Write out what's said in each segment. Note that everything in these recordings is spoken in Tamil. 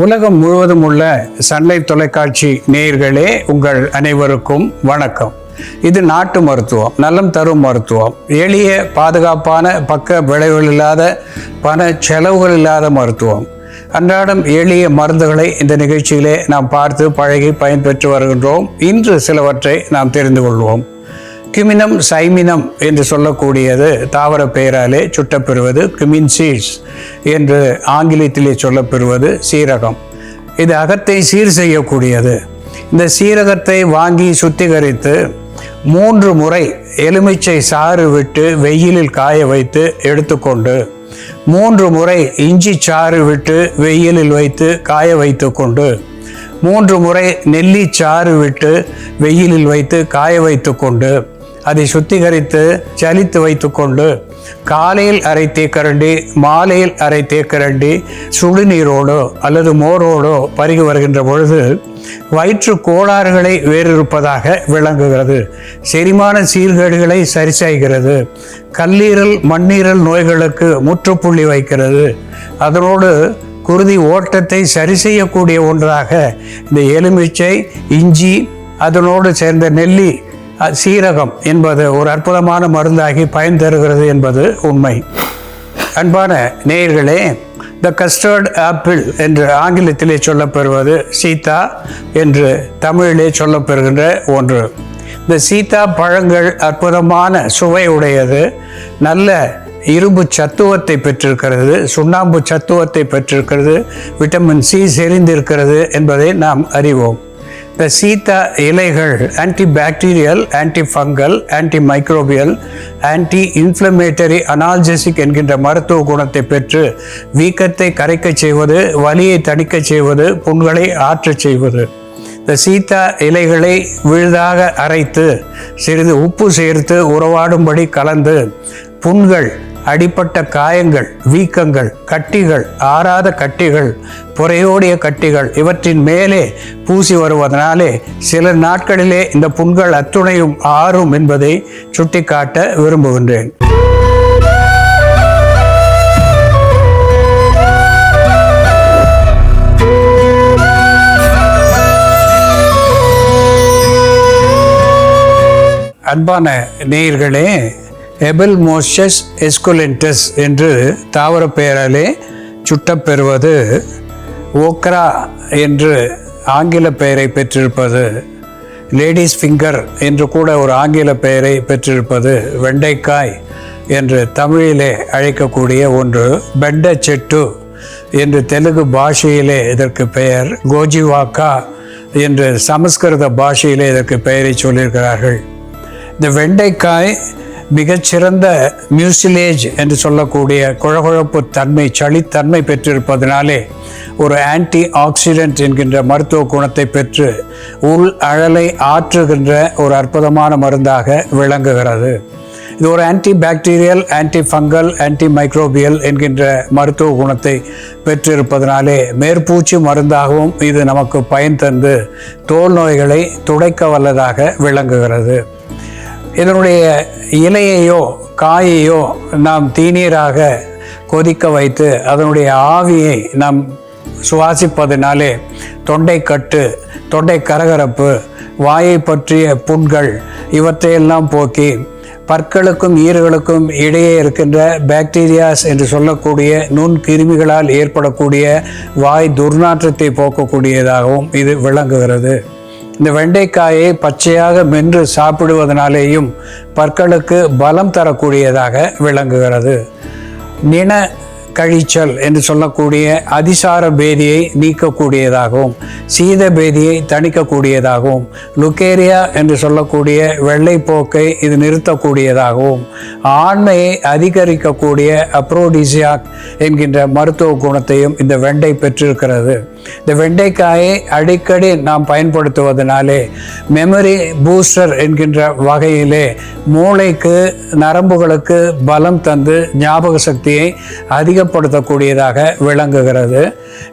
உலகம் முழுவதும் உள்ள சன்லை தொலைக்காட்சி நேயர்களே உங்கள் அனைவருக்கும் வணக்கம். இது நாட்டு மருத்துவம் நலம் தரும் மருத்துவம். எளிய பாதுகாப்பான பக்க விளைவுகள் இல்லாத பண செலவுகள் இல்லாத மருத்துவம். அன்றாடம் எளிய மருந்துகளை இந்த நிகழ்ச்சியிலே நாம் பார்த்து பழகி பயன்பெற்று வருகின்றோம். இன்று சிலவற்றை நாம் தெரிந்து கொள்வோம். கிமினம் சைமினம் என்று சொல்லக்கூடியது தாவர பெயராலே சுட்டப்பெறுவது கிமின் சீட்ஸ் என்று ஆங்கிலத்திலே சொல்லப்பெறுவது சீரகம். இது அகத்தை சீர் செய்யக்கூடியது. இந்த சீரகத்தை வாங்கி சுத்திகரித்து மூன்று முறை எலுமிச்சை சாறு விட்டு வெயிலில் காய வைத்து எடுத்துக்கொண்டு மூன்று முறை இஞ்சி சாறு விட்டு வெயிலில் வைத்து காய வைத்து கொண்டு மூன்று முறை நெல்லி சாறு விட்டு வெயிலில் வைத்து காய வைத்து கொண்டு அதை சுத்திகரித்து சலித்து வைத்துக்கொண்டு காலையில் அரை தேக்கரண்டி மாலையில் அரை தேக்கரண்டி சுடுநீரோடோ அல்லது மோரோடோ பருகி வருகின்ற பொழுது வயிற்று கோளாறுகளை வேறிருப்பதாக விளங்குகிறது. செரிமான சீர்கேடுகளை சரி செய்கிறது கல்லீரல் மண்ணீரல் நோய்களுக்கு முற்றுப்புள்ளி வைக்கிறது. அதனோடு குருதி ஓட்டத்தை சரி செய்யக்கூடிய ஒன்றாக இந்த எலுமிச்சை இஞ்சி அதனோடு சேர்ந்த நெல்லி சீரகம் என்பது ஒரு அற்புதமான மருந்தாகி பயன் தருகிறது என்பது உண்மை. அன்பான நேயர்களே த கஸ்டர்ட் ஆப்பிள் என்று ஆங்கிலத்திலே சொல்லப்பெறுவது சீதா என்று தமிழிலே சொல்லப்பெறுகின்ற ஒன்று. இந்த சீதா பழங்கள் அற்புதமான சுவை உடையது நல்ல இரும்பு சத்துவத்தை பெற்றிருக்கிறது சுண்ணாம்பு சத்துவத்தை பெற்றிருக்கிறது விட்டமின் சி செறிந்திருக்கிறது என்பதை நாம் அறிவோம். இந்த சீத்தா இலைகள் anti bacterial anti fungal anti microbial anti inflammatory analgesic என்கின்ற மருத்துவ குணத்தை பெற்று வீக்கத்தை கரைக்கச் செய்வது வலியை தணிக்கச் செய்வது புண்களை ஆற்றச் செய்வது. இந்த சீத்தா இலைகளை விழுதாக அரைத்து சிறிது உப்பு சேர்த்து உறவாடும்படி கலந்து புண்கள் அடிப்பட்ட காயங்கள் வீக்கங்கள் கட்டிகள் ஆறாத கட்டிகள் புறையோடிய கட்டிகள் இவற்றின் மேலே பூசி வருவதனாலே சில நாட்களிலே இந்த புண்கள் அத்துணையும் ஆறும் என்பதை சுட்டிக்காட்ட விரும்புகின்றேன். அன்பான நேயர்களே எபல் மோஷஸ் எஸ்குலென்டஸ் என்று தாவர பெயராலே சுட்டப்பெறுவது ஓக்ரா என்று ஆங்கில பெயரை பெற்றிருப்பது லேடிஸ் ஃபிங்கர் என்று கூட ஒரு ஆங்கில பெயரை பெற்றிருப்பது வெண்டைக்காய் என்று தமிழிலே அழைக்கக்கூடிய ஒன்று பெண்ட செட்டு என்று தெலுங்கு பாஷையிலே இதற்கு பெயர் கோஜிவாக்கா என்று சமஸ்கிருத பாஷையிலே இதற்கு பெயரை சொல்லியிருக்கிறார்கள். இந்த வெண்டைக்காய் மிகச்சிறந்த மியூசிலேஜ் என்று சொல்லக்கூடிய குழகுழப்பு தன்மை சளித்தன்மை பெற்றிருப்பதனாலே ஒரு ஆன்டி ஆக்சிடென்ட் என்கின்ற மருத்துவ குணத்தை பெற்று உள் அழலை ஆற்றுகின்ற ஒரு அற்புதமான மருந்தாக விளங்குகிறது. இது ஒரு anti bacterial anti fungal anti microbial என்கின்ற மருத்துவ குணத்தை பெற்றிருப்பதனாலே மேற்பூச்சி மருந்தாகவும் இது நமக்கு பயன் தந்து தோல் நோய்களை துடைக்க வல்லதாக விளங்குகிறது. இதனுடைய இலையையோ காயையோ நாம் தீநீராக கொதிக்க வைத்து அதனுடைய ஆவியை நாம் சுவாசிப்பதனாலே தொண்டை கட்டு தொண்டை கரகரப்பு வாயை பற்றிய புண்கள் இவற்றையெல்லாம் போக்கி பற்களுக்கும் ஈறுகளுக்கும் இடையே இருக்கின்ற பாக்டீரியாஸ் என்று சொல்லக்கூடிய நுண் கிருமிகளால் ஏற்படக்கூடிய வாய் துர்நாற்றத்தை போக்கக்கூடியதாகவும் இது விளங்குகிறது. இந்த வெண்டைக்காயை பச்சையாக மென்று சாப்பிடுவதனாலேயும் பற்களுக்கு பலம் தரக்கூடியதாக விளங்குகிறது. நின கழிச்சல் என்று சொல்லக்கூடிய அதிசார பேதியை நீக்கக்கூடியதாகவும் சீத பேதியை தணிக்கக்கூடியதாகவும் லுக்கேரியா என்று சொல்லக்கூடிய வெள்ளைப்போக்கை இது நிறுத்தக்கூடியதாகவும் ஆண்மையை அதிகரிக்கக்கூடிய அப்ரோடிசியாக் என்கின்ற மருத்துவ குணத்தையும் இந்த வெண்டை பெற்றிருக்கிறது. இந்த வெண்டைக்காயை அடிக்கடி நாம் பயன்படுத்துவதனாலே மெமரி பூஸ்டர் என்கின்ற வகையிலே மூளைக்கு நரம்புகளுக்கு பலம் தந்து ஞாபக சக்தியை அதிகப்படுத்தக்கூடியதாக விளங்குகிறது.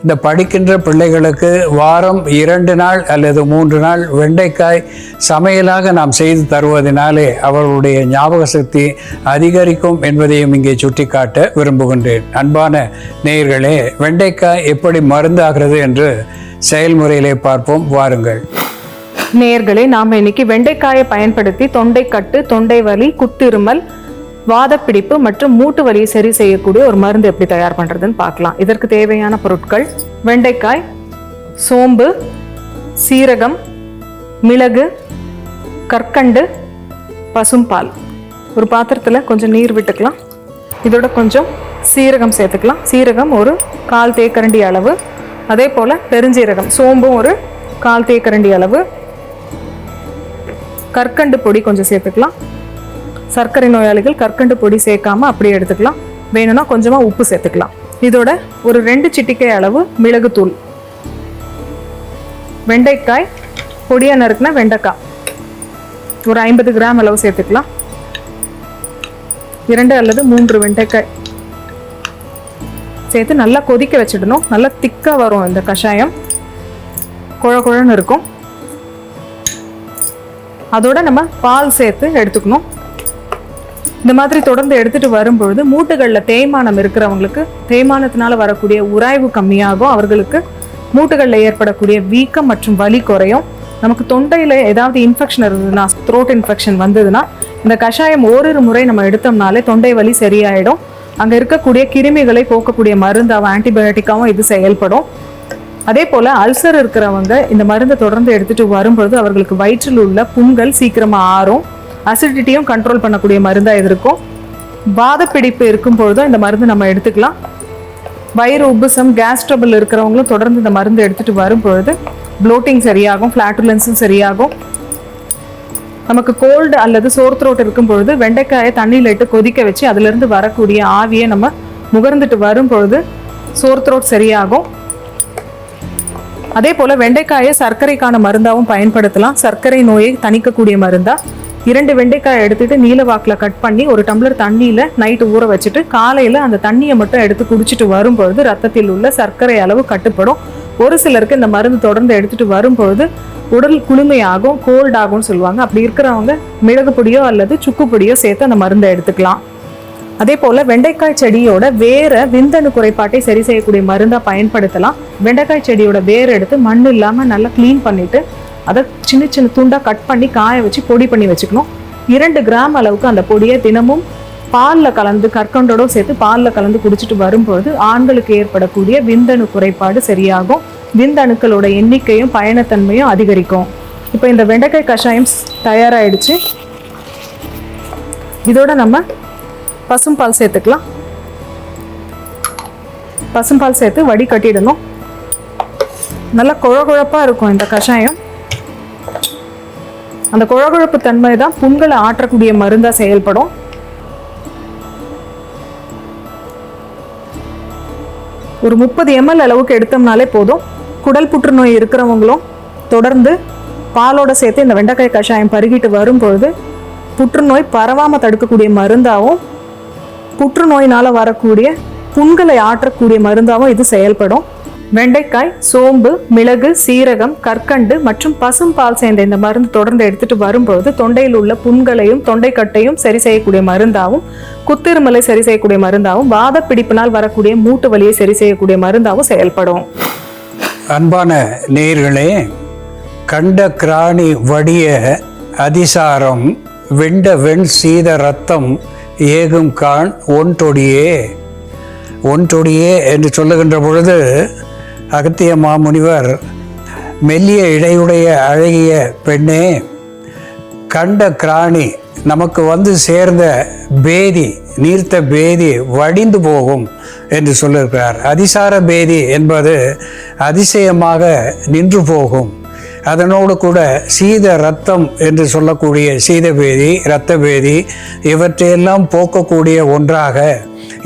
இந்த படிக்கின்ற பிள்ளைகளுக்கு வாரம் இரண்டு நாள் அல்லது மூன்று நாள் வெண்டைக்காய் சமையலாக நாம் செய்து தருவதனாலே அவர்களுடைய ஞாபக சக்தி அதிகரிக்கும் என்பதையும் இங்கே சுட்டிக்காட்ட விரும்புகின்றேன். அன்பான நேயர்களே வெண்டைக்காய் எப்படி மருந்தாகிறது என்று செயல்முறையிலே பார்ப்போம். வாருங்கள். நேர்களே நாம் இன்னைக்கு வெண்டைக்காயை பயன்படுத்தி தொண்டைக்கட்டு தொண்டை வலி குத்திருமல் வாதப்பிடிப்பு மற்றும் மூட்டு வலியை சரி செய்யக்கூடிய ஒரு மருந்து எப்படி தயார் பண்ணுறதுன்னு பார்க்கலாம். இதற்கு தேவையான பொருட்கள் வெண்டைக்காய் சோம்பு சீரகம் மிளகு கற்கண்டு பசும்பால். ஒரு பாத்திரத்தில் கொஞ்சம் நீர் விட்டுக்கலாம். இதோட கொஞ்சம் சீரகம் சேர்த்துக்கலாம். சீரகம் ஒரு கால் தேக்கரண்டி அளவு. அதே போல் பெருஞ்சீரகம் சோம்பும் ஒரு கால் தேக்கரண்டி அளவு. கற்கண்டு பொடி கொஞ்சம் சேர்த்துக்கலாம். சர்க்கரை நோயாளிகள் கற்கண்டு பொடி சேர்க்காம அப்படியே எடுத்துக்கலாம். வேணும்னா கொஞ்சமாக உப்பு சேர்த்துக்கலாம். இதோட ஒரு ரெண்டு சிட்டிக்கை அளவு மிளகுத்தூள். வெண்டைக்காய் பொடியா நறுக்குனா வெண்டைக்காய். ஒரு ஐம்பது கிராம் அளவு சேர்த்துக்கலாம். இரண்டு அல்லது மூன்று வெண்டைக்காய். சேர்த்து நல்லா கொதிக்க வச்சிடணும். நல்லா திக்காக வரும் இந்த கஷாயம். குழ குழன்னு இருக்கும். அதோட நம்ம பால் சேர்த்து எடுத்துக்கணும். இந்த மாதிரி தொடர்ந்து எடுத்துட்டு வரும்பொழுது மூட்டுகளில் தேய்மானம் இருக்கிறவங்களுக்கு தேய்மானத்தினால வரக்கூடிய உராய்வு கம்மியாகும். அவர்களுக்கு மூட்டுகளில் ஏற்படக்கூடிய வீக்கம் மற்றும் வலி குறையும். நமக்கு தொண்டையில் ஏதாவது இன்ஃபெக்ஷன் இருந்ததுன்னா த்ரோட் இன்ஃபெக்ஷன் வந்ததுன்னா இந்த கஷாயம் ஓரிரு முறை நம்ம எடுத்தோம்னாலே தொண்டை வலி சரியாயிடும். அங்கே இருக்கக்கூடிய கிருமிகளை போக்கக்கூடிய மருந்தாகவும் ஆன்டிபயோட்டிக்காவும் இது செயல்படும். அதே போல அல்சர் இருக்கிறவங்க இந்த மருந்தை தொடர்ந்து எடுத்துட்டு வரும்பொழுது அவர்களுக்கு வயிற்றில் உள்ள புண்கள் சீக்கிரமா ஆறும். அசிடிட்டியும் கண்ட்ரோல் பண்ணக்கூடிய மருந்தாக இது இருக்கும். வாதப்பிடிப்பு இருக்கும் பொழுதும் இந்த மருந்து நம்ம எடுத்துக்கலாம். வயிறு உப்புசம் கேஸ் ட்ரபிள் இருக்கிறவங்களும் தொடர்ந்து இந்த மருந்து எடுத்துட்டு வரும்பொழுது ப்ளோட்டிங் சரியாகும் ஃப்ளாட்டுலன்ஸும் சரியாகும். நமக்கு கோல்டு அல்லது சோர் த்ரோட் இருக்கும் பொழுது வெண்டைக்காயை தண்ணியில் இட்டு கொதிக்க வச்சு அதிலிருந்து வரக்கூடிய ஆவியை நம்ம முகர்ந்துட்டு வரும் பொழுது சோர் த்ரோட் சரியாகும். அதே போல் வெண்டைக்காயை சர்க்கரைக்கான மருந்தாகவும் பயன்படுத்தலாம். சர்க்கரை நோயை தணிக்கக்கூடிய மருந்தாக இரண்டு வெண்டைக்காயை எடுத்துட்டு நீலவாக்கில் கட் பண்ணி ஒரு டம்ளர் தண்ணியில் நைட்டு ஊற வச்சுட்டு காலையில் அந்த தண்ணியை மட்டும் எடுத்து குடிச்சிட்டு வரும்பொழுது ரத்தத்தில் உள்ள சர்க்கரை அளவு கட்டுப்படும். ஒரு சிலருக்கு இந்த மருந்து தொடர்ந்து எடுத்துகிட்டு வரும்பொழுது உடல் குளுமையாகும் கோல்ட் ஆகும்னு சொல்லுவாங்க. அப்படி இருக்கிறவங்க மிளகு பொடியோ அல்லது சுக்கு பொடியோ சேர்த்து அந்த மருந்தை எடுத்துக்கலாம். அதே போல் வெண்டைக்காய் செடியோட வேற விந்தணு குறைபாட்டை சரி செய்யக்கூடிய மருந்தை பயன்படுத்தலாம். வெண்டைக்காய் செடியோட வேர் எடுத்து மண் இல்லாமல் நல்லா க்ளீன் பண்ணிவிட்டு அதை சின்ன சின்ன துண்டாக கட் பண்ணி காய வச்சு பொடி பண்ணி வச்சுக்கணும். இரண்டு கிராம் அளவுக்கு அந்த பொடியை தினமும் பாலில் கலந்து கற்கண்டோட சேர்த்து பாலில் கலந்து குடிச்சிட்டு வரும்பொழுது ஆண்களுக்கு ஏற்படக்கூடிய விந்தணு குறைபாடு சரியாகும். விந்தணுக்களோட எண்ணிக்கையும் பயணத்தன்மையும் அதிகரிக்கும். இப்போ இந்த வெண்டைக்காய் கஷாயம் தயாராகிடுச்சு இதோட நம்ம பசும்பால் சேர்த்துக்கலாம். பசும்பால் சேர்த்து வடி கட்டிடணும். நல்லா குழகுழப்பாக இருக்கும் இந்த கஷாயம். அந்த குழகுழப்பு தன்மை தான் புண்களை ஆற்றக்கூடிய மருந்தா செயல்படும். ஒரு முப்பது எம்எல் அளவுக்கு எடுத்தோம்னாலே போதும். குடல் புற்றுநோய் இருக்கிறவங்களும் தொடர்ந்து பாலோட சேர்த்து இந்த வெண்டைக்காய் கஷாயம் பருகிட்டு வரும்பொழுது புற்றுநோய் பரவாமல் தடுக்கக்கூடிய மருந்தாகவும் புற்றுநோயினால் வரக்கூடிய புண்களை ஆற்றக்கூடிய மருந்தாகவும் இது செயல்படும். வெண்டைக்காய் சோம்பு மிளகு சீரகம் கற்கண்டு மற்றும் பசும் பால் சேர்ந்த இந்த மருந்து தொடர்ந்து எடுத்துட்டு வரும்பொழுது தொண்டையில் உள்ள புண்களையும் தொண்டைக்கட்டையும் சரி செய்யக்கூடிய மருந்தாகவும் குத்திருமலை சரி செய்யக்கூடிய மருந்தாகவும் வாத பிடிப்பினால் வரக்கூடிய மூட்டு வலியை சரி செய்யக்கூடிய மருந்தாகவும் செயல்படும். அன்பான நேர்களே கண்ட கிராணி வடிய அதிசாரம் வெண்ட வெண் சீத ரத்தம் ஏகும் கான் ஒன்றொடியே ஒன்றொடியே என்று சொல்லுகின்ற பொழுது அகத்திய மாமுனிவர் மெல்லிய இடையுடைய அழகிய பெண்ணே கண்ட கிராணி நமக்கு வந்து சேர்ந்த பேதி நீர்த்த பேதி வடிந்து போகும் என்று சொல்லியிருக்கிறார். அதிசார பேதி என்பது அதிசயமாக நின்று போகும். அதனோடு கூட சீத ரத்தம் என்று சொல்லக்கூடிய சீத பேதி இரத்த இவற்றையெல்லாம் போக்கக்கூடிய ஒன்றாக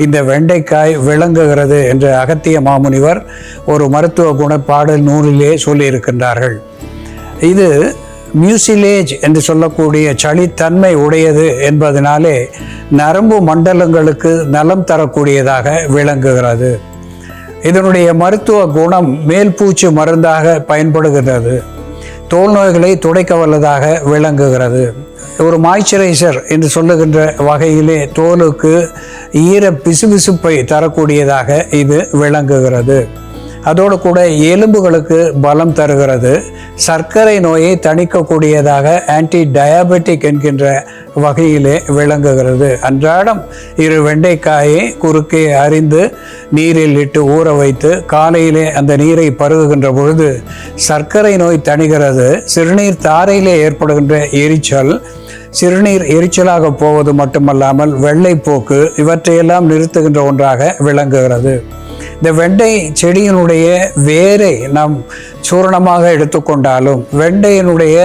இந்த வெண்டைக்காய் விளங்குகிறது என்று அகத்திய மாமுனிவர் ஒரு மருத்துவ குணப்பாடல் நூலிலே சொல்லியிருக்கின்றார்கள். இது மியூசிலேஜ் என்று சொல்லக்கூடிய சளித்தன்மை உடையது என்பதனாலே நரம்பு மண்டலங்களுக்கு நலம் தரக்கூடியதாக விளங்குகிறது. இதனுடைய மருத்துவ குணம் மேல் பூச்சு மருந்தாக பயன்படுகிறது. தோல் நோய்களை துடைக்க வல்லதாக விளங்குகிறது. ஒரு மாய்ச்சரைசர் என்று சொல்லுகின்ற வகையிலே தோலுக்கு ஈர பிசுபிசுப்பை தரக்கூடியதாக இது விளங்குகிறது. அதோடு கூட எலும்புகளுக்கு பலம் தருகிறது. சர்க்கரை நோயை தணிக்கக்கூடியதாக ஆன்டி டயாபெட்டிக் என்கின்ற வகையிலே விளங்குகிறது. அன்றாடம் இரு வெண்டைக்காயை குறுக்கே அறிந்து நீரில் இட்டு ஊற வைத்து காலையிலே அந்த நீரை பருகுகின்ற பொழுது சர்க்கரை நோய் தணிகிறது. சிறுநீர் தாரையிலே ஏற்படுகின்ற எரிச்சல் சிறுநீர் எரிச்சலாக போவது மட்டுமல்லாமல் வெள்ளைப்போக்கு இவற்றையெல்லாம் நிறுத்துகின்ற ஒன்றாக விளங்குகிறது. இந்த வெண்டை செடியினுடைய வேரை நாம் சூரணமாக எடுத்துக்கொண்டாலும் வெண்டையினுடைய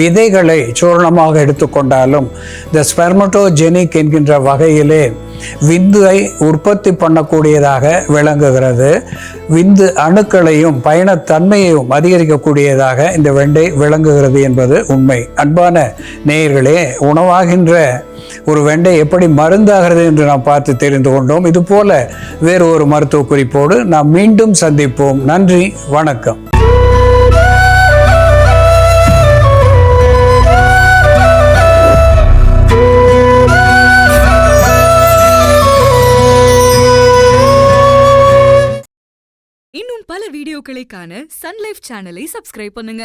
விதைகளை சூரணமாக எடுத்துக்கொண்டாலும் இந்த ஸ்பெர்மட்டோஜெனிக் என்கின்ற வகையிலே விந்துவை உற்பத்தி பண்ணக்கூடியதாக விளங்குகிறது. விந்து அணுக்களையும் பயணத்தன்மையையும் அதிகரிக்கக்கூடியதாக இந்த வெண்டை விளங்குகிறது என்பது உண்மை. அன்பான நேயர்களே உணவாகின்ற ஒரு வெண்டை எப்படி மருந்தாகிறது என்று நாம் பார்த்து தெரிந்து கொண்டோம். இது போல வேறு ஒரு மருத்துவ குறிப்போடு நாம் மீண்டும் சந்திப்போம். நன்றி வணக்கம். இன்னும் பல வீடியோக்களை காண சன்லைஃப் சேனலை சப்ஸ்கிரைப் பண்ணுங்க.